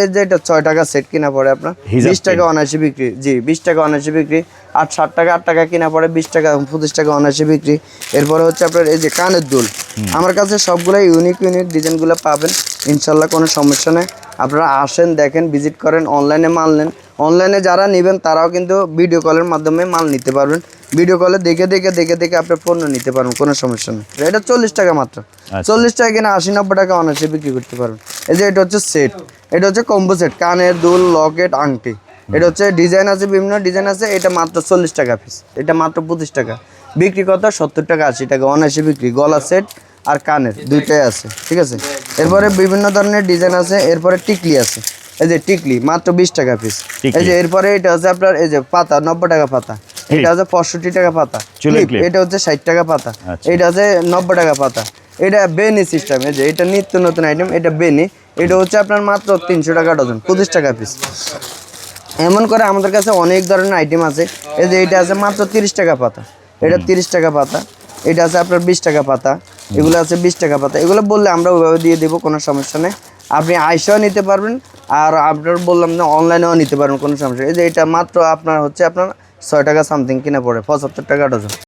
এই যে এটা ছয় টাকা সেট কিনা পড়ে আপনার বিশ টাকা অনায়াসে বিক্রি। জি বিশ টাকা অনায়াসে বিক্রি আট ষাট টাকা আট টাকা কিনা পড়ে বিশ টাকা পঁচিশ টাকা অনায়াসে বিক্রি। এরপরে হচ্ছে আপনার এই যে কানের দুল। আমার কাছে সবগুলো ইউনিক ইউনিক ডিজাইনগুলো পাবেন। ইনশাল্লাহ কোনো সমস্যা নেই। আপনারা আসেন দেখেন ভিজিট করেন অনলাইনে মাল নেন। অনলাইনে যারা নেবেন তারাও কিন্তু ভিডিও কলের মাধ্যমে মাল নিতে পারবেন। ভিডিও কলে দেখে দেখে দেখে দেখে আপনি পণ্য নিতে পারবেন কোনো সমস্যা নেই। এটা চল্লিশ টাকা মাত্র। চল্লিশ টাকা কিনা আশি নব্বই টাকা অনায়াসে বিক্রি করতে পারবেন। এই যে এটা হচ্ছে সেট এটা হচ্ছে কম্বো সেট কানের দুল লকেট আংটি। এটা হচ্ছে ডিজাইন আছে বিভিন্ন ডিজাইন আছে এটা মাত্র চল্লিশ টাকা পিস এটা মাত্র পঁচিশ টাকা। বিক্রি কত সত্তর টাকা আশি টাকা অনায়াসে বিক্রি। গলা সেট আর কানের দুইটাই আছে ঠিক আছে? এরপরে বিভিন্ন ধরনের ডিজাইন আছে এরপরে টিকলি আছে। এই যে টিকলি মাত্র বিশ টাকা পিস এই যে এরপরে এটা হচ্ছে আপনার এই যে পাতা নব্বই টাকা পাতা। এটা হচ্ছে পঁয়ষট্টি টাকা পাতা। এটা হচ্ছে ষাট টাকা পাতা। আচ্ছা। এটা হচ্ছে নব্বই টাকা পাতা। এটা বেনি সিস্টেম এই যে এটা নিত্য নতুন আইটেম এটা বেনি এটা হচ্ছে আপনার মাত্র তিনশো টাকা ডজন পঁচিশ টাকা পিস এমন করে আমাদের কাছে অনেক ধরনের আইটেম আছে। এই যে এটা আছে মাত্র তিরিশ টাকা পাতা। এটা তিরিশ টাকা পাতা। এটা আছে আপনার বিশ টাকা পাতা, এগুলো আছে বিশ টাকা পাতা। এগুলো বললে আমরা ওইভাবে দিয়ে দেবো, কোনো সমস্যা নেই। আপনি আইসাও নিতে পারবেন, আর আপনার বললাম যে অনলাইনেও নিতে পারবেন, কোনো সমস্যা। এই যে এটা মাত্র আপনার হচ্ছে আপনার ছয় টাকা সামথিং কিনে পড়ে, পঁচাত্তর টাকা ডজন।